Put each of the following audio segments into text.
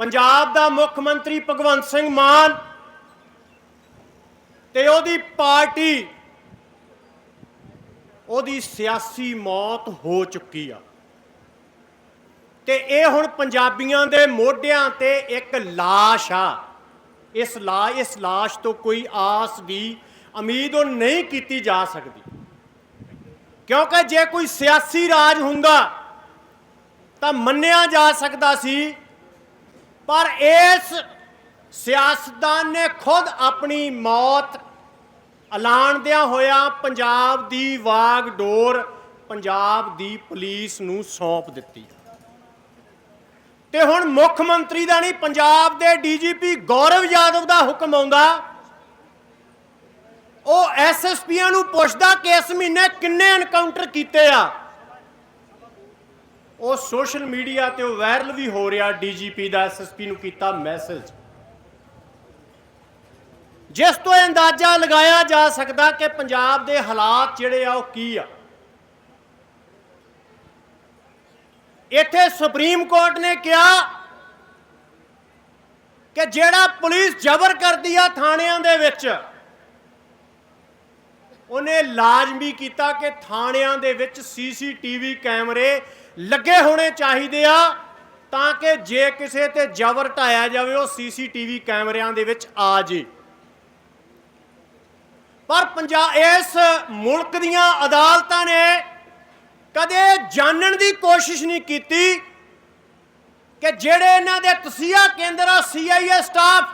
ਪੰਜਾਬ ਦਾ ਮੁੱਖ ਮੰਤਰੀ ਭਗਵੰਤ ਸਿੰਘ ਮਾਨ ਤੇ ਉਹਦੀ ਪਾਰਟੀ, ਉਹਦੀ ਸਿਆਸੀ ਮੌਤ ਹੋ ਚੁੱਕੀ ਆ। ਤੇ ਇਹ ਹੁਣ ਪੰਜਾਬੀਆਂ ਦੇ ਮੋਢਿਆਂ ਤੇ ਇੱਕ ਲਾਸ਼ ਆ। ਇਸ ਲਾ, ਇਸ ਲਾਸ਼ ਤੋਂ ਕੋਈ ਆਸ ਵੀ ਉਮੀਦ ਉਹ ਨਹੀਂ ਕੀਤੀ ਜਾ ਸਕਦੀ। ਕਿਉਂਕਿ ਜੇ ਕੋਈ ਸਿਆਸੀ ਰਾਜ ਹੁੰਦਾ ਤਾਂ ਮੰਨਿਆ ਜਾ ਸਕਦਾ ਸੀ ਪਰ ਇਸ ਸਿਆਸਤਦਾਨ ਨੇ ਖੁਦ ਆਪਣੀ ਮੌਤ ਐਲਾਨਦਿਆਂ ਹੋਇਆ ਪੰਜਾਬ ਦੀ ਵਾਗ ਡੋਰ ਪੰਜਾਬ ਦੀ ਪੁਲਿਸ ਨੂੰ ਸੌਂਪ ਦਿੱਤੀ। ਤੇ ਹੁਣ ਮੁੱਖ ਮੰਤਰੀ ਦਾ ਨਹੀਂ, ਪੰਜਾਬ ਦੇ ਡੀਜੀਪੀ ਗੌਰਵ ਯਾਦਵ ਦਾ ਹੁਕਮ ਆਉਂਦਾ। ਉਹ ਐਸਐਸਪੀਆਂ ਨੂੰ ਪੁੱਛਦਾ ਕਿ ਇਸ ਮਹੀਨੇ ਕਿੰਨੇ ਐਨਕਾਊਂਟਰ ਕੀਤੇ ਆ? ਉਹ ਸੋਸ਼ਲ ਮੀਡੀਆ ਤੇ ਉਹ ਵਾਇਰਲ ਵੀ ਹੋ ਰਿਹਾ ਡੀਜੀਪੀ ਦਾ ਐਸਐਸਪੀ ਨੂੰ ਕੀਤਾ ਮੈਸੇਜ। ਜਿਸ ਤੋਂ ਇਹ ਅੰਦਾਜ਼ਾ ਲਗਾਇਆ ਜਾ ਸਕਦਾ ਕਿ ਪੰਜਾਬ ਦੇ ਹਾਲਾਤ ਜਿਹੜੇ ਆ, ਉਹ ਕੀ ਆ? ਇੱਥੇ ਸੁਪਰੀਮ ਕੋਰਟ ਨੇ ਕਿਹਾ ਕਿ ਜਿਹੜਾ ਪੁਲਿਸ ਜ਼ਬਰ ਕਰਦੀ ਆ ਥਾਣਿਆਂ ਦੇ ਵਿੱਚ ਉਹਨੇ ਲਾਜ਼ਮੀ ਕੀਤਾ ਕਿ ਥਾਣਿਆਂ ਦੇ ਵਿੱਚ ਸੀਸੀਟੀਵੀ ਕੈਮਰੇ ਲੱਗੇ ਹੋਣੇ ਚਾਹੀਦੇ ਆ ਤਾਂ ਕਿ ਜੇ ਕਿਸੇ ਤੇ ਜ਼ਬਰ ਢਾਇਆ ਜਾਵੇ, ਉਹ ਸੀਸੀਟੀਵੀ ਕੈਮਰਿਆਂ ਦੇ ਵਿੱਚ ਆ ਜੇ। ਪਰ ਪੰਜਾਬ ਇਸ ਮੁਲਕ ਦੀਆਂ ਅਦਾਲਤਾਂ ਨੇ ਕਦੇ ਜਾਣਨ ਦੀ ਕੋਸ਼ਿਸ਼ ਨਹੀਂ ਕੀਤੀ ਕਿ ਜਿਹੜੇ ਇਹਨਾਂ ਦੇ ਤਸੀਹਾ ਕੇਂਦਰ ਆ, ਸੀਆਈਏ ਸਟਾਫ,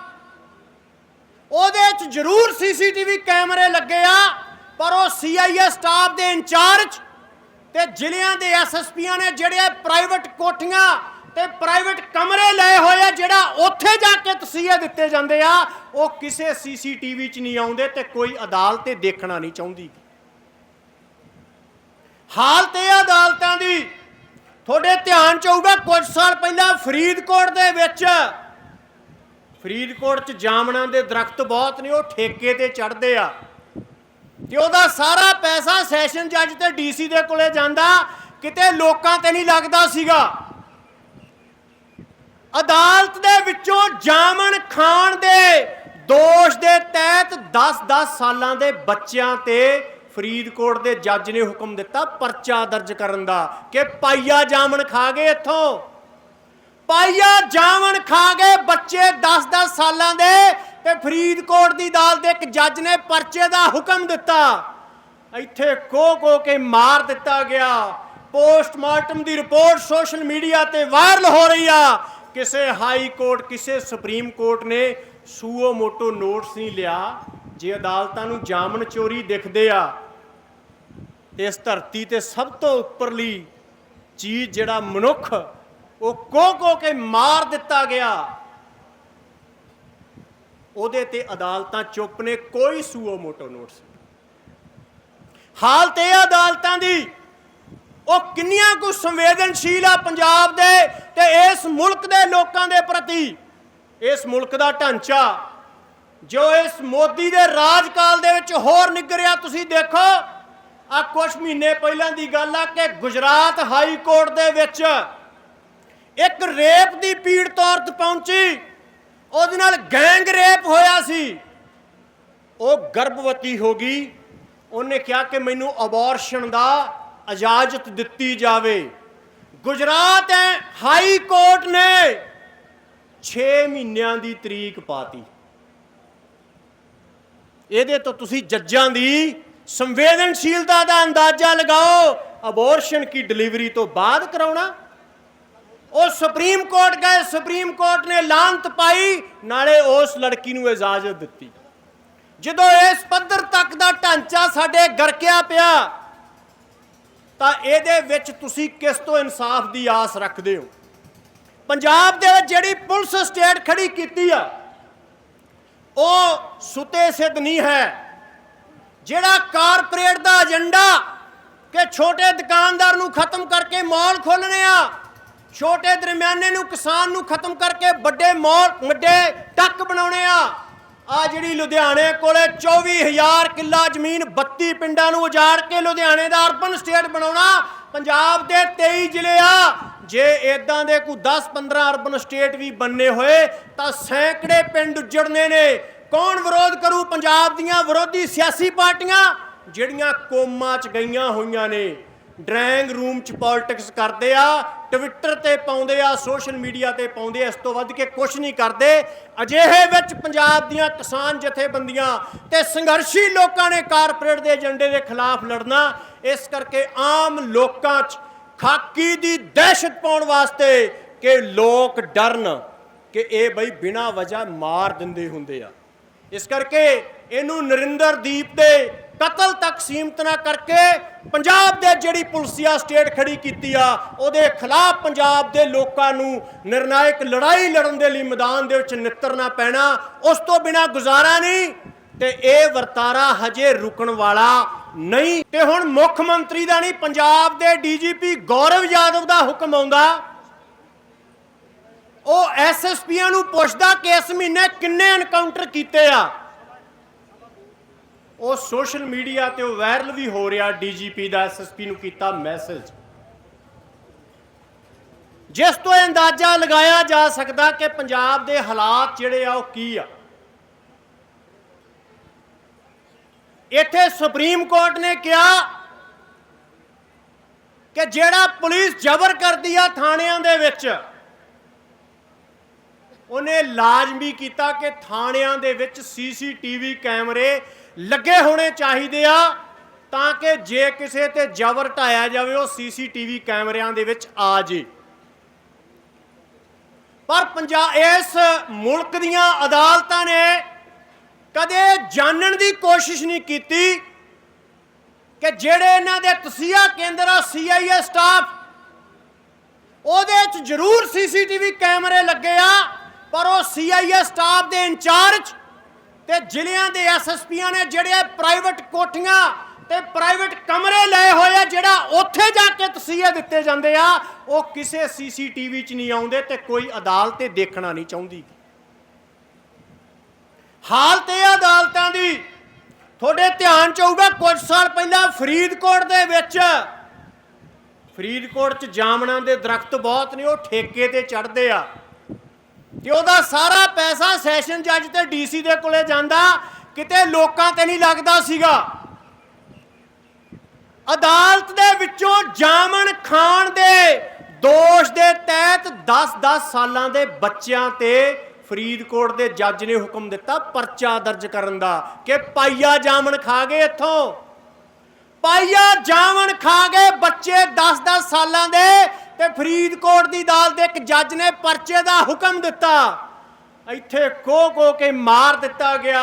ਉਹਦੇ 'ਚ ਜ਼ਰੂਰ ਸੀਸੀਟੀਵੀ ਕੈਮਰੇ ਲੱਗੇ ਆ। ਪਰ ਉਹ ਸੀਆਈਏ ਸਟਾਫ ਦੇ ਇੰਚਾਰਜ ਤੇ ਜ਼ਿਲ੍ਹਿਆਂ ਦੇ ਐਸਐਸਪੀਆਂ ਨੇ ਜਿਹੜੇ ਪ੍ਰਾਈਵੇਟ ਕੋਠੀਆਂ ਤੇ ਪ੍ਰਾਈਵੇਟ ਕਮਰੇ ਲਏ ਹੋਏ ਆ, ਜਿਹੜਾ ਉੱਥੇ ਜਾ ਕੇ ਤਸੀਹੇ ਦਿੱਤੇ ਜਾਂਦੇ ਆ, ਉਹ ਕਿਸੇ ਸੀਸੀਟੀਵੀ 'ਚ ਨਹੀਂ ਆਉਂਦੇ ਤੇ ਕੋਈ ਅਦਾਲਤ ਤੇ ਦੇਖਣਾ ਨਹੀਂ ਚਾਹੁੰਦੀ। ਹਾਲਤ ਇਹ ਅਦਾਲਤਾਂ ਦੀ, ਤੁਹਾਡੇ ਧਿਆਨ ਚ ਆਊਗਾ, ਕੁਝ ਸਾਲ ਪਹਿਲਾਂ ਫਰੀਦਕੋਟ ਦੇ ਵਿੱਚ, ਫਰੀਦਕੋਟ ਚ ਜਾਮਣਾਂ ਦੇ ਦਰਖਤ ਬਹੁਤ ਨੇ, ਉਹ ਠੇਕੇ ਤੇ ਚੜਦੇ ਆ। ਤੇ ਉਹਦਾ ਸਾਰਾ ਪੈਸਾ ਸੈਸ਼ਨ ਜੱਜ ਤੇ ਡੀਸੀ ਦੇ ਕੋਲੇ ਜਾਂਦਾ, ਕਿਤੇ ਲੋਕਾਂ ਤੇ ਨਹੀਂ ਲੱਗਦਾ ਸੀਗਾ। ਅਦਾਲਤ ਦੇ ਵਿੱਚੋਂ ਜਾਮਣ ਖਾਣ ਦੇ ਦੋਸ਼ ਦੇ ਤਹਿਤ 10-10 ਸਾਲਾਂ ਦੇ ਬੱਚਿਆਂ ਤੇ ਫਰੀਦਕੋਟ ਦੇ ਜੱਜ ਨੇ ਹੁਕਮ ਦਿੱਤਾ ਪਰਚਾ ਦਰਜ ਕਰਨ ਦਾ ਕਿ ਪਾਈਆ ਜਾਮਨ ਖਾ ਗਏ ਇੱਥੋਂ। ਪਾਈਆ ਜਾਮਨ ਖਾ ਗਏ ਬੱਚੇ 10-10 ਸਾਲਾਂ ਦੇ ਤੇ ਫਰੀਦਕੋਟ ਦੀ ਅਦਾਲਤ ਦੇ ਇੱਕ ਜੱਜ ਨੇ ਪਰਚੇ ਦਾ ਹੁਕਮ ਦਿੱਤਾ। ਇੱਥੇ ਕੋ ਕੋ ਕੇ ਮਾਰ ਦਿੱਤਾ ਗਿਆ। ਪੋਸਟਮਾਰਟਮ ਦੀ ਰਿਪੋਰਟ ਸੋਸ਼ਲ ਮੀਡੀਆ ਤੇ ਵਾਇਰਲ ਹੋ ਰਹੀ ਆ। ਕਿਸੇ ਹਾਈ ਕੋਰਟ, ਕਿਸੇ ਸੁਪਰੀਮ ਕੋਰਟ ਨੇ ਸੂਓ ਮੋਟੋ ਨੋਟਸ ਨਹੀਂ ਲਿਆ। ਜੇ ਅਦਾਲਤਾਂ ਨੂੰ ਜਾਮਨ ਚੋਰੀ ਦਿਖਦੇ ਆ, ਇਸ ਧਰਤੀ ਤੇ ਸਭ ਤੋਂ ਉੱਪਰਲੀ ਚੀਜ਼ ਜਿਹੜਾ ਮਨੁੱਖ, ਉਹ ਕੋ ਕੋ ਕੇ ਮਾਰ ਦਿੱਤਾ ਗਿਆ। ਉਹਦੇ ਤੇ ਅਦਾਲਤਾਂ ਚੁੱਪ ਨੇ, ਕੋਈ ਸੂਓ ਮੋਟੋ ਨੋਟਸ ਹਾਲਤ ਇਹ ਅਦਾਲਤਾਂ ਦੀ, ਉਹ ਕਿੰਨੀਆਂ ਕੁ ਸੰਵੇਦਨਸ਼ੀਲ ਆ ਪੰਜਾਬ ਦੇ ਤੇ ਇਸ ਮੁਲਕ ਦੇ ਲੋਕਾਂ ਦੇ ਪ੍ਰਤੀ। ਇਸ ਮੁਲਕ ਦਾ ਢਾਂਚਾ, ਜੋ ਇਸ ਮੋਦੀ ਦੇ ਰਾਜਕਾਲ ਦੇ ਵਿੱਚ ਹੋਰ ਨਿਗਰਿਆ ਤੁਸੀਂ ਦੇਖੋ ਆ ਕੁਝ ਮਹੀਨੇ ਪਹਿਲਾਂ ਦੀ ਗੱਲ ਆ ਕਿ ਗੁਜਰਾਤ ਹਾਈ ਕੋਰਟ ਦੇ ਵਿੱਚ ਇੱਕ ਰੇਪ ਦੀ ਪੀੜਤ ਔਰਤ ਪਹੁੰਚੀ। ਉਹਦੇ ਨਾਲ ਗੈਂਗ ਰੇਪ ਹੋਇਆ ਸੀ। ਉਹ ਗਰਭਵਤੀ ਹੋ ਗਈ। ਉਹਨੇ ਕਿਹਾ ਕਿ ਮੈਨੂੰ ਅਬੋਰਸ਼ਨ ਦਾ ਇਜਾਜ਼ਤ ਦਿੱਤੀ ਜਾਵੇ। ਗੁਜਰਾਤ ਹਾਈ ਕੋਰਟ ਨੇ 6 ਮਹੀਨਿਆਂ ਦੀ ਤਰੀਕ ਪਾਤੀ। ਇਹਦੇ ਤੋਂ ਤੁਸੀਂ ਜੱਜਾਂ ਦੀ ਸੰਵੇਦਨਸ਼ੀਲਤਾ ਦਾ ਅੰਦਾਜ਼ਾ ਲਗਾਓ। ਅਬੋਰਸ਼ਨ ਕੀ ਡਿਲੀਵਰੀ ਤੋਂ ਬਾਅਦ ਕਰਾਉਣਾ? ਉਹ ਸੁਪਰੀਮ ਕੋਰਟ ਗਏ, ਸੁਪਰੀਮ ਕੋਰਟ ਨੇ ਲਾਂਤ ਪਾਈ, ਨਾਲੇ ਉਸ ਲੜਕੀ ਨੂੰ ਇਜਾਜ਼ਤ ਦਿੱਤੀ। ਜਦੋਂ ਇਸ ਪੱਧਰ ਤੱਕ ਦਾ ਢਾਂਚਾ ਸਾਡੇ ਗਰਕਿਆ ਪਿਆ, ਤਾਂ ਇਹਦੇ ਵਿੱਚ ਤੁਸੀਂ ਕਿਸ ਤੋਂ ਇਨਸਾਫ ਦੀ ਆਸ ਰੱਖਦੇ ਹੋ? ਪੰਜਾਬ ਦੇ ਵਿੱਚ ਜਿਹੜੀ ਪੁਲਿਸ ਸਟੇਟ ਖੜੀ ਕੀਤੀ ਆ, ਉਹ ਸੁਤੇ ਸਿੱਧ ਨਹੀਂ ਹੈ। ਜਿਹੜਾ ਕਾਰਪੋਰੇਟ ਦਾ ਏਜੰਡਾ ਕਿ ਛੋਟੇ ਦੁਕਾਨਦਾਰ ਨੂੰ ਖਤਮ ਕਰਕੇ ਮਾਲ ਖੋਲਣੇ ਆ ਛੋਟੇ ਦਰਮਿਆਨੇ ਨੂੰ ਕਿਸਾਨ ਨੂੰ ਖਤਮ ਕਰਕੇ ਵੱਡੇ ਮਾਲ, ਵੱਡੇ ਟੱਕ ਬਣਾਉਣੇ ਆ। ਆ ਜਿਹੜੀ ਲੁਧਿਆਣੇ ਕੋਲੇ 24000 ਕਿੱਲਾ ਜ਼ਮੀਨ 32 ਪਿੰਡਾਂ ਨੂੰ ਉਜਾੜ ਕੇ ਲੁਧਿਆਣੇ ਦਾ ਅਰਬਨ ਸਟੇਟ ਬਣਾਉਣਾ ਪੰਜਾਬ ਦੇ 23 ਜ਼ਿਲ੍ਹੇ ਆ। ਜੇ ਇਦਾਂ ਦੇ ਕੋਈ 10-15 ਅਰਬਨ ਸਟੇਟ ਵੀ ਬੰਨੇ ਹੋਏ, ਤਾਂ ਸੈਂਕੜੇ ਪਿੰਡ ਉੱਜੜਨੇ ਨੇ। ਕੌਣ ਵਿਰੋਧ ਕਰੂ? ਪੰਜਾਬ ਦੀਆਂ ਵਿਰੋਧੀ ਸਿਆਸੀ ਪਾਰਟੀਆਂ, ਜਿਹੜੀਆਂ ਕੋਮਾ 'ਚ ਗਈਆਂ ਹੋਈਆਂ ਨੇ। ਡਰਾਇੰਗ ਰੂਮ 'ਚ ਪੋਲਿਟਿਕਸ ਕਰਦੇ ਆ ਟਵਿੱਟਰ ਤੇ ਪਾਉਂਦੇ ਆ ਸੋਸ਼ਲ ਮੀਡੀਆ ਤੇ ਪਾਉਂਦੇ ਆ, ਇਸ ਤੋਂ ਵੱਧ ਕੇ ਕੁਝ ਨਹੀਂ ਕਰਦੇ। ਅਜਿਹੇ ਵਿੱਚ ਪੰਜਾਬ ਦੀਆਂ ਕਿਸਾਨ ਜਥੇਬੰਦੀਆਂ ਤੇ ਸੰਘਰਸ਼ੀ ਲੋਕਾਂ ਨੇ ਕਾਰਪੋਰੇਟ ਦੇ ਏਜੰਡੇ ਦੇ ਖਿਲਾਫ ਲੜਨਾ, ਇਸ ਕਰਕੇ ਆਮ ਲੋਕਾਂ 'ਚ ਖਾਕੀ ਦੀ ਦਹਿਸ਼ਤ ਪਾਉਣ ਵਾਸਤੇ ਕਿ ਲੋਕ ਡਰਨ, ਕਿ ਇਹ ਬਈ ਬਿਨਾਂ ਵਜ੍ਹਾ ਮਾਰ ਦਿੰਦੇ ਹੁੰਦੇ ਆ। ਇਸ ਕਰਕੇ ਇਹਨੂੰ ਨਰਿੰਦਰ ਦੀਪ ਦੇ ਕਤਲ ਤੱਕ ਸੀਮਤ ਨਾ ਕਰਕੇ ਪੰਜਾਬ ਦੇ ਜਿਹੜੀ ਪੁਲਸੀਆ ਸਟੇਟ ਖੜੀ ਕੀਤੀ ਆ, ਉਹਦੇ ਖਿਲਾਫ ਪੰਜਾਬ ਦੇ ਲੋਕਾਂ ਨੂੰ ਨਿਰਣਾਇਕ ਲੜਾਈ ਲੜਨ ਦੇ ਲਈ ਮੈਦਾਨ ਦੇ ਵਿੱਚ ਨਿੱਤਰਨਾ ਪੈਣਾ, ਉਸ ਤੋਂ ਬਿਨਾ ਗੁਜ਼ਾਰਾ ਨਹੀਂ ਤੇ ਇਹ ਵਰਤਾਰਾ ਹਜੇ ਰੁਕਣ ਵਾਲਾ ਨਹੀਂ। ਤੇ ਹੁਣ ਮੁੱਖ ਮੰਤਰੀ ਦਾ ਨਹੀਂ, ਪੰਜਾਬ ਦੇ ਡੀਜੀਪੀ ਗੌਰਵ ਯਾਦਵ ਦਾ ਹੁਕਮ ਆਉਂਦਾ। ਉਹ ਐਸਐਸਪੀਆਂ ਨੂੰ ਪੁੱਛਦਾ ਕਿ ਇਸ ਮਹੀਨੇ ਕਿੰਨੇ ਐਨਕਾਊਂਟਰ ਕੀਤੇ ਆ? ਉਹ ਸੋਸ਼ਲ ਮੀਡੀਆ ਤੇ ਉਹ ਵਾਇਰਲ ਵੀ ਹੋ ਰਿਹਾ ਡੀਜੀਪੀ ਦਾ ਐਸਐਸਪੀ ਨੂੰ ਕੀਤਾ ਮੈਸੇਜ। ਜਿਸ ਤੋਂ ਇਹ ਅੰਦਾਜ਼ਾ ਲਗਾਇਆ ਜਾ ਸਕਦਾ ਕਿ ਪੰਜਾਬ ਦੇ ਹਾਲਾਤ ਜਿਹੜੇ ਆ, ਉਹ ਕੀ ਆ? ਇੱਥੇ ਸੁਪਰੀਮ ਕੋਰਟ ਨੇ ਕਿਹਾ ਕਿ ਜਿਹੜਾ ਪੁਲਿਸ ਜ਼ਬਰ ਕਰਦੀ ਆ ਥਾਣਿਆਂ ਦੇ ਵਿੱਚ, ਉਹਨੇ ਲਾਜ਼ਮੀ ਕੀਤਾ ਕਿ ਥਾਣਿਆਂ ਦੇ ਵਿੱਚ ਸੀਸੀਟੀਵੀ ਕੈਮਰੇ ਲੱਗੇ ਹੋਣੇ ਚਾਹੀਦੇ ਆ ਤਾਂ ਕਿ ਜੇ ਕਿਸੇ ਤੇ ਜ਼ਬਰ ਢਾਇਆ ਜਾਵੇ, ਉਹ ਸੀਸੀਟੀਵੀ ਕੈਮਰਿਆਂ ਦੇ ਵਿੱਚ ਆ ਜੇ। ਪਰ ਪੰਜਾਬ ਇਸ ਮੁਲਕ ਦੀਆਂ ਅਦਾਲਤਾਂ ਨੇ ਕਦੇ ਜਾਣਨ ਦੀ ਕੋਸ਼ਿਸ਼ ਨਹੀਂ ਕੀਤੀ ਕਿ ਜਿਹੜੇ ਇਹਨਾਂ ਦੇ ਤਸੀਹਾ ਕੇਂਦਰ ਆ, ਸੀਆਈਏ ਸਟਾਫ, ਉਹਦੇ 'ਚ ਜ਼ਰੂਰ ਸੀਸੀਟੀਵੀ ਕੈਮਰੇ ਲੱਗੇ ਆ, ਪਰ ਉਹ ਸੀਆਈਏ ਸਟਾਫ ਦੇ ਇੰਚਾਰਜ ਤੇ ਜ਼ਿਲ੍ਹਿਆਂ ਦੇ ਐਸਐਸਪੀਆਂ ਨੇ ਜਿਹੜੇ ਪ੍ਰਾਈਵੇਟ ਕੋਠੀਆਂ ਤੇ ਪ੍ਰਾਈਵੇਟ ਕਮਰੇ ਲਏ ਹੋਏ ਆ, ਜਿਹੜਾ ਉੱਥੇ ਜਾ ਕੇ ਤਸੀਹੇ ਦਿੱਤੇ ਜਾਂਦੇ ਆ, ਉਹ ਕਿਸੇ ਸੀਸੀਟੀਵੀ 'ਚ ਨਹੀਂ ਆਉਂਦੇ ਤੇ ਕੋਈ ਅਦਾਲਤ ਤੇ ਦੇਖਣਾ ਨਹੀਂ ਚਾਹੁੰਦੀ। ਹਾਲਤ ਇਹ ਅਦਾਲਤਾਂ ਦੀ, ਤੁਹਾਡੇ ਧਿਆਨ ਚ ਆਊਗਾ ਕੁਝ ਸਾਲ ਪਹਿਲਾਂ ਫਰੀਦਕੋਟ ਦੇ ਵਿੱਚ, ਫਰੀਦਕੋਟ ਚ ਜਾਮਣਾਂ ਦੇ ਦਰਖਤ ਬਹੁਤ ਨੇ, ਉਹ ਠੇਕੇ ਤੇ ਚੜਦੇ ਆ। ਤੇ ਉਹਦਾ ਸਾਰਾ ਪੈਸਾ ਸੈਸ਼ਨ ਜੱਜ ਤੇ ਡੀਸੀ ਦੇ ਕੋਲੇ ਜਾਂਦਾ, ਕਿਤੇ ਲੋਕਾਂ ਤੇ ਨਹੀਂ ਲੱਗਦਾ ਸੀਗਾ। ਅਦਾਲਤ ਦੇ ਵਿੱਚੋਂ ਜਾਮਣ ਖਾਣ ਦੇ ਦੋਸ਼ ਦੇ ਤਹਿਤ 10-10 ਸਾਲਾਂ ਦੇ ਬੱਚਿਆਂ ਤੇ ਫਰੀਦਕੋਟ ਦੇ ਜੱਜ ਨੇ ਹੁਕਮ ਦਿੱਤਾ ਪਰਚਾ ਦਰਜ ਕਰਨ ਦਾ ਕਿ ਪਾਈਆ ਜਾਮਨ ਖਾ ਗਏ ਇੱਥੋਂ। ਪਾਈਆ ਜਾਮਨ ਖਾ ਗਏ ਬੱਚੇ 10-10 ਸਾਲਾਂ ਦੇ ਤੇ ਫਰੀਦਕੋਟ ਦੀ ਅਦਾਲਤ ਦੇ ਇੱਕ ਜੱਜ ਨੇ ਪਰਚੇ ਦਾ ਹੁਕਮ ਦਿੱਤਾ। ਇੱਥੇ ਕੋ ਕੋ ਕੇ ਮਾਰ ਦਿੱਤਾ ਗਿਆ।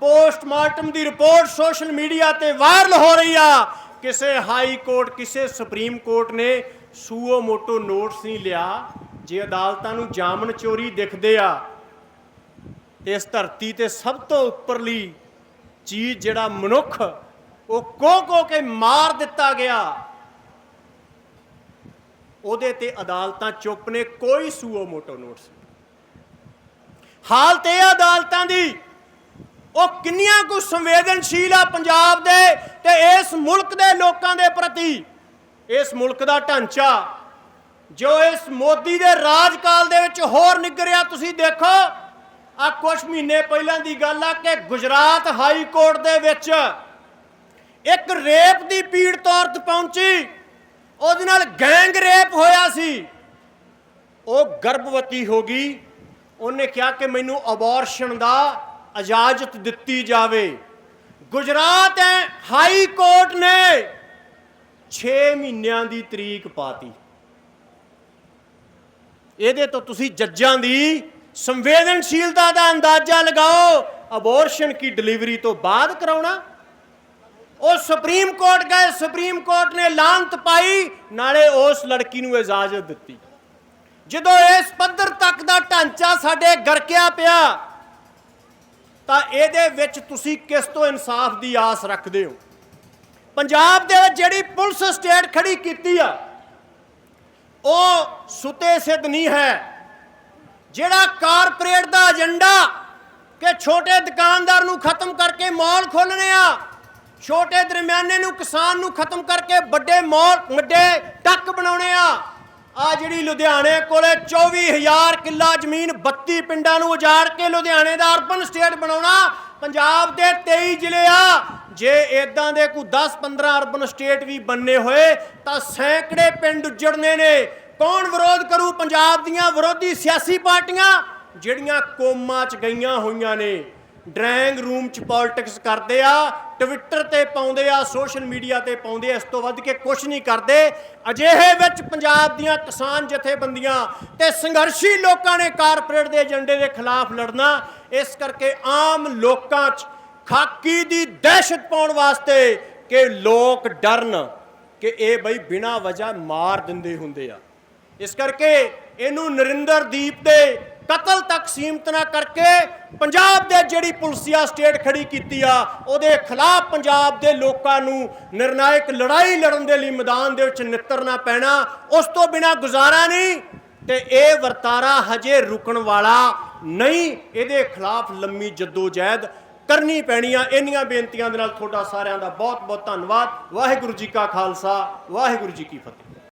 ਪੋਸਟਮਾਰਟਮ ਦੀ ਰਿਪੋਰਟ ਸੋਸ਼ਲ ਮੀਡੀਆ ਤੇ ਵਾਇਰਲ ਹੋ ਰਹੀ ਆ। ਕਿਸੇ ਹਾਈ ਕੋਰਟ, ਕਿਸੇ ਸੁਪਰੀਮ ਕੋਰਟ ਨੇ ਸੂਓ ਮੋਟੋ ਨੋਟਸ ਨਹੀਂ ਲਿਆ। ਜੇ ਅਦਾਲਤਾਂ ਨੂੰ ਜਾਮਨ ਚੋਰੀ ਦਿਖਦੇ ਆ ਤੇ ਇਸ ਧਰਤੀ ਤੇ ਸਭ ਤੋਂ ਉੱਪਰਲੀ ਚੀਜ਼ ਜਿਹੜਾ ਮਨੁੱਖ, ਉਹ ਕੋ ਕੋ ਕੇ ਮਾਰ ਦਿੱਤਾ ਗਿਆ। ਉਹਦੇ ਤੇ ਅਦਾਲਤਾਂ ਚੁੱਪ ਨੇ, ਕੋਈ ਸੂਓ ਮੋਟੋ ਨੋਟਸ ਹਾਲਤ ਇਹ ਅਦਾਲਤਾਂ ਦੀ, ਉਹ ਕਿੰਨੀਆਂ ਕੁ ਸੰਵੇਦਨਸ਼ੀਲ ਆ ਪੰਜਾਬ ਦੇ ਤੇ ਇਸ ਮੁਲਕ ਦੇ ਲੋਕਾਂ ਦੇ ਪ੍ਰਤੀ। ਇਸ ਮੁਲਕ ਦਾ ਢਾਂਚਾ, ਜੋ ਇਸ ਮੋਦੀ ਦੇ ਰਾਜਕਾਲ ਦੇ ਵਿੱਚ ਹੋਰ ਨਿਗਰਿਆ ਤੁਸੀਂ ਦੇਖੋ ਆ ਕੁਝ ਮਹੀਨੇ ਪਹਿਲਾਂ ਦੀ ਗੱਲ ਆ ਕਿ ਗੁਜਰਾਤ ਹਾਈ ਕੋਰਟ ਦੇ ਵਿੱਚ ਇੱਕ ਰੇਪ ਦੀ ਪੀੜਤ ਔਰਤ ਪਹੁੰਚੀ। ਉਹਦੇ ਨਾਲ ਗੈਂਗ ਰੇਪ ਹੋਇਆ ਸੀ। ਉਹ ਗਰਭਵਤੀ ਹੋ ਗਈ। ਉਹਨੇ ਕਿਹਾ ਕਿ ਮੈਨੂੰ ਅਬੋਰਸ਼ਨ ਦਾ ਇਜਾਜ਼ਤ ਦਿੱਤੀ ਜਾਵੇ। ਗੁਜਰਾਤ ਹਾਈ ਕੋਰਟ ਨੇ 6 ਮਹੀਨਿਆਂ ਦੀ ਤਰੀਕ ਪਾਤੀ। ਇਹਦੇ ਤੋਂ ਤੁਸੀਂ ਜੱਜਾਂ ਦੀ ਸੰਵੇਦਨਸ਼ੀਲਤਾ ਦਾ ਅੰਦਾਜ਼ਾ ਲਗਾਓ। ਅਬੋਰਸ਼ਨ ਕੀ ਡਿਲੀਵਰੀ ਤੋਂ ਬਾਅਦ ਕਰਾਉਣਾ? ਉਹ ਸੁਪਰੀਮ ਕੋਰਟ ਗਏ, ਸੁਪਰੀਮ ਕੋਰਟ ਨੇ ਲਾਂਤ ਪਾਈ, ਨਾਲੇ ਉਸ ਲੜਕੀ ਨੂੰ ਇਜਾਜ਼ਤ ਦਿੱਤੀ। ਜਦੋਂ ਇਸ ਪੱਧਰ ਤੱਕ ਦਾ ਢਾਂਚਾ ਸਾਡੇ ਗਰਕਿਆ ਪਿਆ, ਤਾਂ ਇਹਦੇ ਵਿੱਚ ਤੁਸੀਂ ਕਿਸ ਤੋਂ ਇਨਸਾਫ ਦੀ ਆਸ ਰੱਖਦੇ ਹੋ? ਪੰਜਾਬ ਦੇ ਵਿੱਚ ਜਿਹੜੀ ਪੁਲਿਸ ਸਟੇਟ ਖੜੀ ਕੀਤੀ ਆ, ਉਹ ਸੁਤੇ ਸਿੱਧ ਨਹੀਂ ਹੈ। ਜਿਹੜਾ ਕਾਰਪੋਰੇਟ ਦਾ ਏਜੰਡਾ ਕਿ ਛੋਟੇ ਦੁਕਾਨਦਾਰ ਨੂੰ ਖਤਮ ਕਰਕੇ ਮਾਲ ਖੋਲਣੇ ਆ ਛੋਟੇ ਦਰਮਿਆਨੇ ਨੂੰ ਕਿਸਾਨ ਨੂੰ ਖਤਮ ਕਰਕੇ ਵੱਡੇ ਮੌਲ, ਵੱਡੇ ਟੱਕ ਬਣਾਉਣੇ ਆ। ਆ ਜਿਹੜੀ ਲੁਧਿਆਣੇ ਕੋਲੇ 24000 ਕਿੱਲਾ ਜ਼ਮੀਨ 32 ਪਿੰਡਾਂ ਨੂੰ ਉਜਾੜ ਕੇ ਲੁਧਿਆਣੇ ਦਾ ਅਰਬਨ ਸਟੇਟ ਬਣਾਉਣਾ ਪੰਜਾਬ ਦੇ 23 ਜ਼ਿਲ੍ਹੇ ਆ। ਜੇ ਇਦਾਂ ਦੇ ਕੋਈ 10-15 ਅਰਬਨ ਸਟੇਟ ਵੀ ਬੰਨੇ ਹੋਏ, ਤਾਂ ਸੈਂਕੜੇ ਪਿੰਡ ਉਜੜਨੇ ਨੇ। ਕੌਣ ਵਿਰੋਧ ਕਰੂ? ਪੰਜਾਬ ਦੀਆਂ ਵਿਰੋਧੀ ਸਿਆਸੀ ਪਾਰਟੀਆਂ, ਜਿਹੜੀਆਂ ਕੋਮਾ 'ਚ ਗਈਆਂ ਹੋਈਆਂ ਨੇ। ਡਰਾਇੰਗ ਰੂਮ 'ਚ ਪੋਲਿਟਿਕਸ ਕਰਦੇ ਆ ਟਵਿੱਟਰ ਤੇ ਪਾਉਂਦੇ ਆ ਸੋਸ਼ਲ ਮੀਡੀਆ ਤੇ ਪਾਉਂਦੇ ਆ, ਇਸ ਤੋਂ ਵੱਧ ਕੇ ਕੁਝ ਨਹੀਂ ਕਰਦੇ। ਅਜਿਹੇ ਵਿੱਚ ਪੰਜਾਬ ਦੀਆਂ ਕਿਸਾਨ ਜਥੇਬੰਦੀਆਂ ਤੇ ਸੰਘਰਸ਼ੀ ਲੋਕਾਂ ਨੇ ਕਾਰਪੋਰੇਟ ਦੇ ਏਜੰਡੇ ਦੇ ਖਿਲਾਫ ਲੜਨਾ, ਇਸ ਕਰਕੇ ਆਮ ਲੋਕਾਂ 'ਚ ਖਾਕੀ ਦੀ ਦਹਿਸ਼ਤ ਪਾਉਣ ਵਾਸਤੇ ਕਿ ਲੋਕ ਡਰਨ, ਕਿ ਇਹ ਬਈ ਬਿਨਾਂ ਵਜ੍ਹਾ ਮਾਰ ਦਿੰਦੇ ਹੁੰਦੇ ਆ। ਇਸ ਕਰਕੇ ਇਹਨੂੰ ਨਰਿੰਦਰ ਦੀਪ ਦੇ ਕਤਲ ਤੱਕ ਸੀਮਤ ਨਾ ਕਰਕੇ ਪੰਜਾਬ ਦੇ ਜਿਹੜੀ ਪੁਲਸੀਆ ਸਟੇਟ ਖੜੀ ਕੀਤੀ ਆ, ਉਹਦੇ ਖਿਲਾਫ ਪੰਜਾਬ ਦੇ ਲੋਕਾਂ ਨੂੰ ਨਿਰਣਾਇਕ ਲੜਾਈ ਲੜਨ ਦੇ ਲਈ ਮੈਦਾਨ ਦੇ ਵਿੱਚ ਨਿੱਤਰਨਾ ਪੈਣਾ, ਉਸ ਤੋਂ ਬਿਨਾ ਗੁਜ਼ਾਰਾ ਨਹੀਂ ਤੇ ਇਹ ਵਰਤਾਰਾ ਹਜੇ ਰੁਕਣ ਵਾਲਾ ਨਹੀਂ, ਇਹਦੇ ਖਿਲਾਫ ਲੰਮੀ ਜਦੋਜਹਿਦ ਕਰਨੀ ਪੈਣੀ ਆ। ਇੰਨੀਆਂ ਬੇਨਤੀਆਂ ਦੇ ਨਾਲ ਤੁਹਾਡਾ ਸਾਰਿਆਂ ਦਾ ਬਹੁਤ ਬਹੁਤ ਧੰਨਵਾਦ। ਵਾਹਿਗੁਰੂ ਜੀ ਕਾ ਖਾਲਸਾ, ਵਾਹਿਗੁਰੂ ਜੀ ਕੀ ਫਤਿਹ।